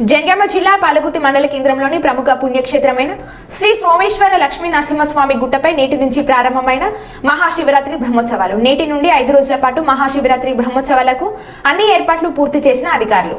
జంగామ జిల్లా పాలగుర్తి మండల కేంద్రంలోని ప్రముఖ పుణ్యక్షేత్రమైన శ్రీ సోమేశ్వర లక్ష్మీ నరసింహస్వామి గుట్టపై నేటి నుంచి ప్రారంభమైన మహాశివరాత్రి బ్రహ్మోత్సవాలు. నేటి నుండి ఐదు రోజుల పాటు మహాశివరాత్రి బ్రహ్మోత్సవాలకు అన్ని ఏర్పాట్లు పూర్తి చేసిన అధికారులు.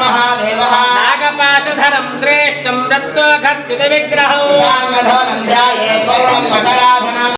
మహాదేవః నాగపాశధరం శ్రేష్టం రత్నోఘత్యుత విగ్రహం సాంగధోనం ధ్యాయేత్ పూర్వం మకరాసనం